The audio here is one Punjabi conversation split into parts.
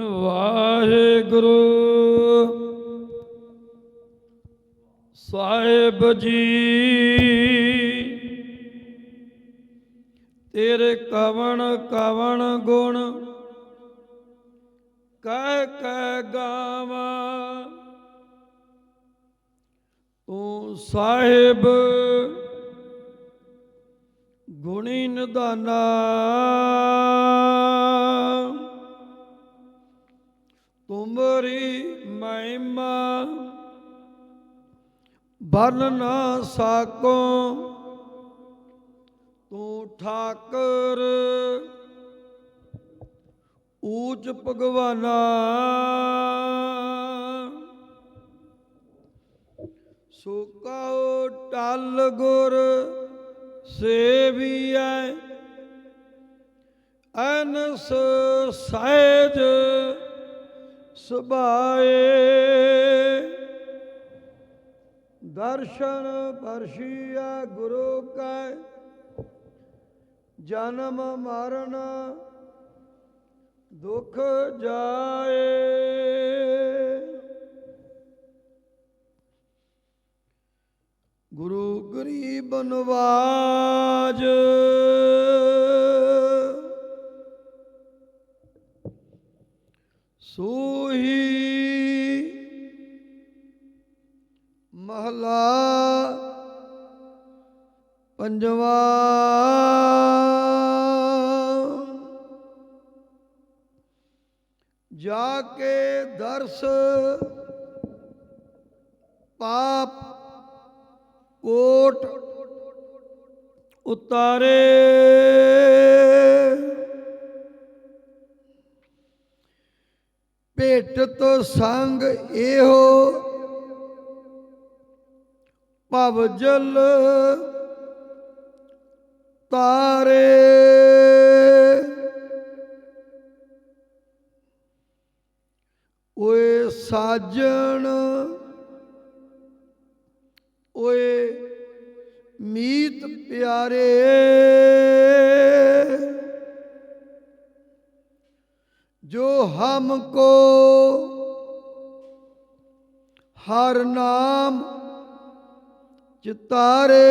ਵਾਹਿਗੁਰੂ। ਸਾਹਿਬ ਜੀ ਤੇਰੇ ਕਵਣ ਕਵਣ ਗੁਣ ਕਹਿ ਕਹਿ ਗਾਵਾਂ। ਤੂੰ ਸਾਹਿਬ ਗੁਣੀ ਨਿਧਾਨਾ। ਬਨ ਨਾ ਸਾਕੋ ਤੂੰ ਠਾਕਰ ਊਚ ਭਗਵਾਨਾ। ਸੁਕਾਉ ਟਲ ਗੁਰ ਸੇਵੀਐ ਅਨਸ ਸਹਿਜ ਸੁਭਾਏ। ਦਰਸ਼ਨ ਪਰਸ਼ੀਆ ਗੁਰੂ ਕੈ। ਜਨਮ ਮਰਨ ਦੁਖ ਜਾਏ। ਗੁਰੂ ਗਰੀਬ ਨਵਾਜ। ਸੋਹੀ ਪੰਜਵਾ। ਜਾ ਕੇ ਦਰਸ ਪਾਪ ਕੋਟ ਉਤਾਰੇ। ਭੇਟਤ ਸੰਗ ਇਹੋ ਭਵ ਜਲ ਤਾਰੇ। ਓਏ ਸਾਜਣ ਓਏ ਮੀਤ ਪਿਆਰੇ। ਜੋ ਹਮਕੋ ਹਰ ਨਾਮ ਚਿਤਾਰੇ।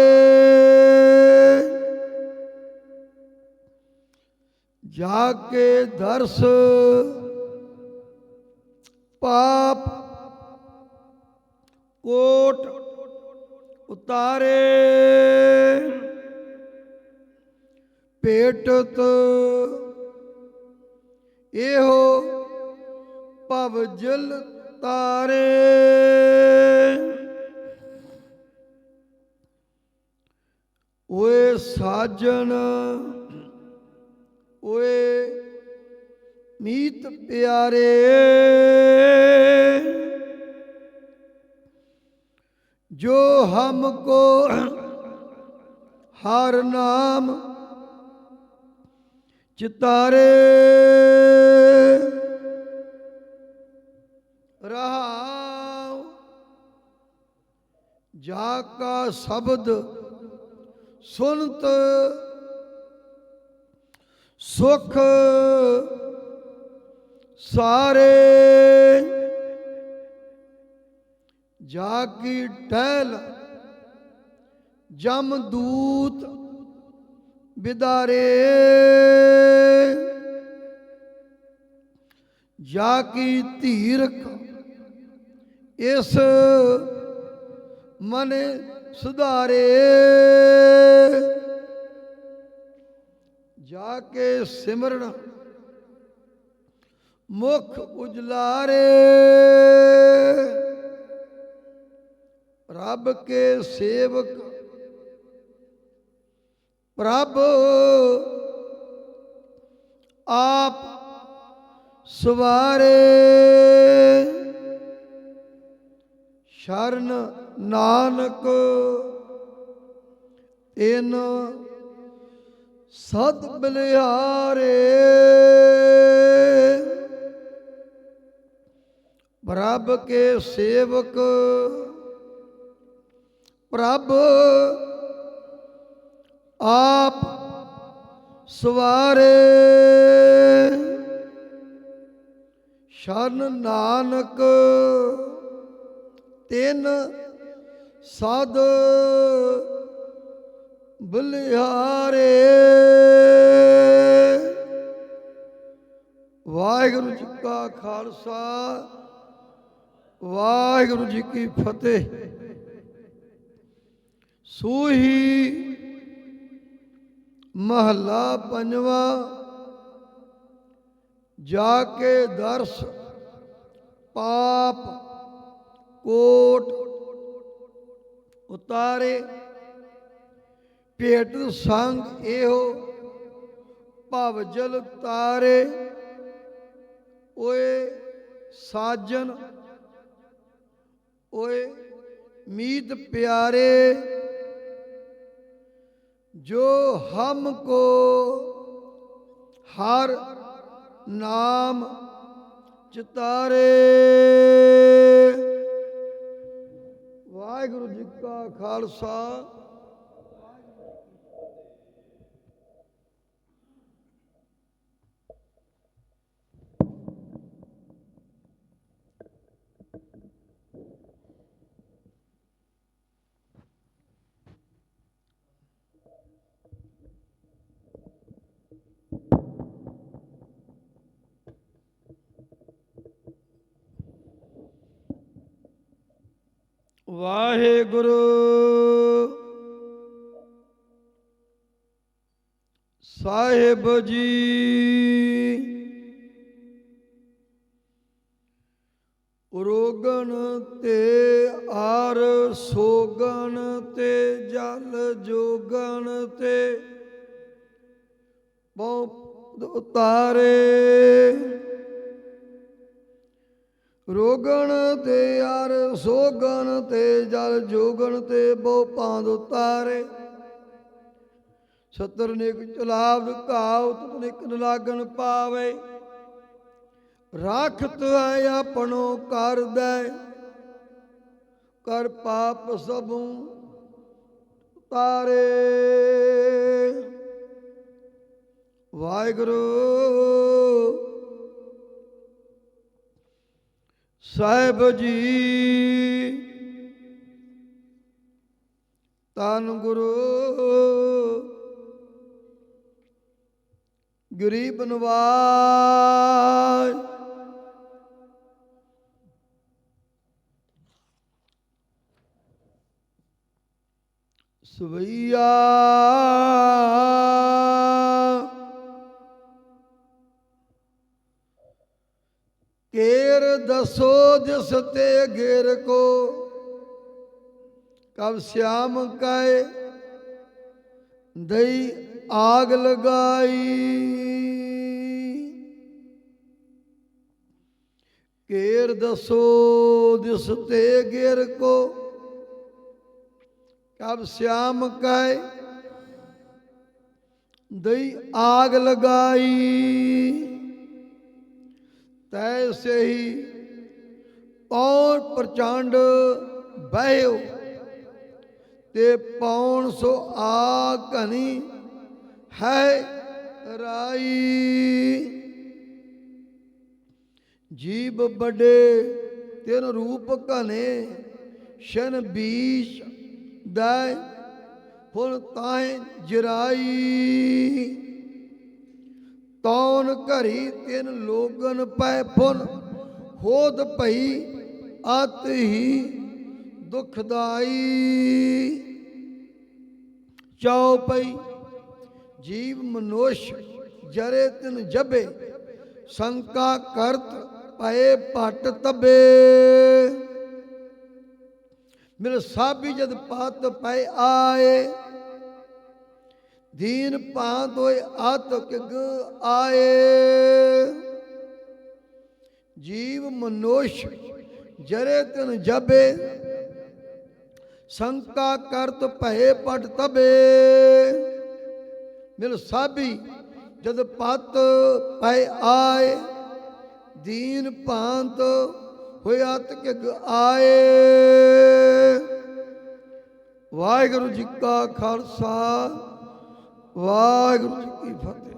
ਜਾ ਕੇ ਦਰਸ ਪਾਪ ਕੋਟ ਉਤਾਰੇ। ਭੇਟਤ ਇਹੋ ਭਵ ਜਲ ਤਾਰੇ। ਓਏ ਸਾਜਣ ਓਏ ਮੀਤ ਪਿਆਰੇ। ਜੋ ਹਮ ਕੋ ਹਰ ਨਾਮ ਚਿਤਾਰੇ। ਰਹਾਉ ਜਾ ਕਾ ਸ਼ਬਦ ਸੁਨਤ ਸੁਖ ਸਾਰੇ ਜਾ ਕੀ ਟਹਿਲ ਜਮ ਦੂਤ ਬਿਦਾਰੇ ਜਾ ਕੀ ਧੀਰਖ ਇਸ ਮਨ ਸੁਧਾਰੇ ਜਾ ਕੇ ਸਿਮਰਨ ਮੁਖ ਉਜਲਾਰੇ। ਰੱਬ ਕੇ ਸੇਵਕ ਪ੍ਰਭ ਆਪ ਸਵਾਰੇ। ਸ਼ਰਨ ਨਾਨਕ ਇਨ ਸਦ ਬਲਿਹਾਰੇ ਪ੍ਰਭ ਕੇ ਸੇਵਕ ਪ੍ਰਭ ਆਪ ਸਵਾਰੇ। ਸ਼ਰਨ ਨਾਨਕ ਤਿੰਨ ਸਦ ਬਲਿਹਾਰੇ। ਵਾਹਿਗੁਰੂ ਜੀ ਕਾ ਖਾਲਸਾ, ਵਾਹਿਗੁਰੂ ਜੀ ਕੀ ਫਤਿਹ। ਸੂਹੀ ਮਹੱਲਾ ਪੰਜਵਾ, ਜਾ ਕੇ ਦਰਸ ਪਾਪ ਕੋਟ ਉਤਾਰੇ। ਭੇਟ ਸੰਗ ਇਹੋ, ਭਵ ਜਲ ਤਾਰੇ, ਓਏ ਸਾਜਨ, ਓਏ ਮੀਤ ਪਿਆਰੇ, ਜੋ ਹਮ ਕੋ ਹਰ ਨਾਮ ਚਿਤਾਰੇ। ਵਾਹਿਗੁਰੂ ਜੀ ਕਾ ਖਾਲਸਾ। ਵਾਹਿਗੁਰੂ। ਸਾਹਿਬ ਜੀ। ਰੋਗਣ ਤੇ ਆਰ ਸੋਗਣ ਤੇ ਜਲ ਜੋਗਣ ਤੇ। ਬਹੁ ਉਤਾਰੇ। ਰੋਗਣ ਤੇ ਯਾਰ ਸੋਗਣ ਤੇ ਜਲ ਜੋਗਣ ਤੇ ਬਹੁ ਪਾਂਦ ਉਤਾਰੇ। ਸਤਰ ਨਿਕ ਚਲਾਵ ਘਾਵ ਤੁਤ ਨਿਕ ਲਾਗਣ ਪਾਵੇ। ਰਾਖਤ ਹੈ ਆਪਣੋ ਕਰਦੈ ਕਰ ਪਾਪ ਸਭੂ ਤਾਰੇ ਵਾਹਿਗੁਰੂ ਸਾਹਿਬ ਜੀ ਤਨ ਗੁਰੂ ਗਰੀਬ ਨਵਾਜ। ਸਵਈਆ ਦਸੋ ਜਿਸ ਤੇ ਗਿਰ ਕੋ, ਕਬ ਸ਼ਾਮ ਕਾਏ, ਦਈ ਆਗ ਲਗਾਈ। ਕੇਰ ਦਸੋ ਜਿਸ ਤੇ ਗਿਰ ਕੋ, ਕਬ ਸ਼ਾਮ ਕਾਏ, ਦਈ ਆਗ ਲਗਾਈ। ਤੈਸੇ ਹੀ ਪੌਣ ਪ੍ਰਚੰਡ ਬਹਿਓ ਤੇ ਪੌਣ ਸੋ ਆ ਘਨੀ ਹੈ ਰਾਈ। ਜੀਬ ਬੜੇ ਤਿਨ ਰੂਪ ਘਨੇ ਸ਼ਨ ਬੀਸ਼ ਦੈ ਫੁਲ ਤਾਏ ਜਰਾਈ। ਤੌਨ ਘਰੀ ਤਿਨ ਲੋਗਨ ਪੈ ਫੁਨ ਹੋਦ ਭਈ ਅਤ ਹੀ ਦੁਖਦਾਈ। ਚਉ ਪਈ, ਜੀਵ ਮਨੋਸ਼ ਜਰੇ ਤਿਨ ਜਬੇ, ਸੰਕਾ ਕਰਤ ਪਏ ਭਟ ਤਬੇ। ਮੇਰੇ ਸਾਬੀ ਜਦ ਪਾਤ ਪਏ ਆਏ, ਦੀਨ ਪਾਂਤ ਹੋਏ ਆਤ ਕਿਗ ਆਏ। ਜੀਵ ਮਨੋਸ਼ ਜਰੇ ਤਿਨ ਜਬੇ, ਸੰਕਾ ਕਰਤ ਭਏ ਪਟ ਤਬੇ। ਮਿਲ ਸਾਬੀ, ਜਦ ਪਤ ਪਏ ਆਏ, ਦੀਨ ਭਾਂਤ ਹੋਇਆ ਤਕਿਗ ਆਏ। ਵਾਹਿਗੁਰੂ ਜੀ ਕਾ ਖਾਲਸਾ, ਵਾਹਿਗੁਰੂ ਜੀ ਕੀ ਫਤਿਹ।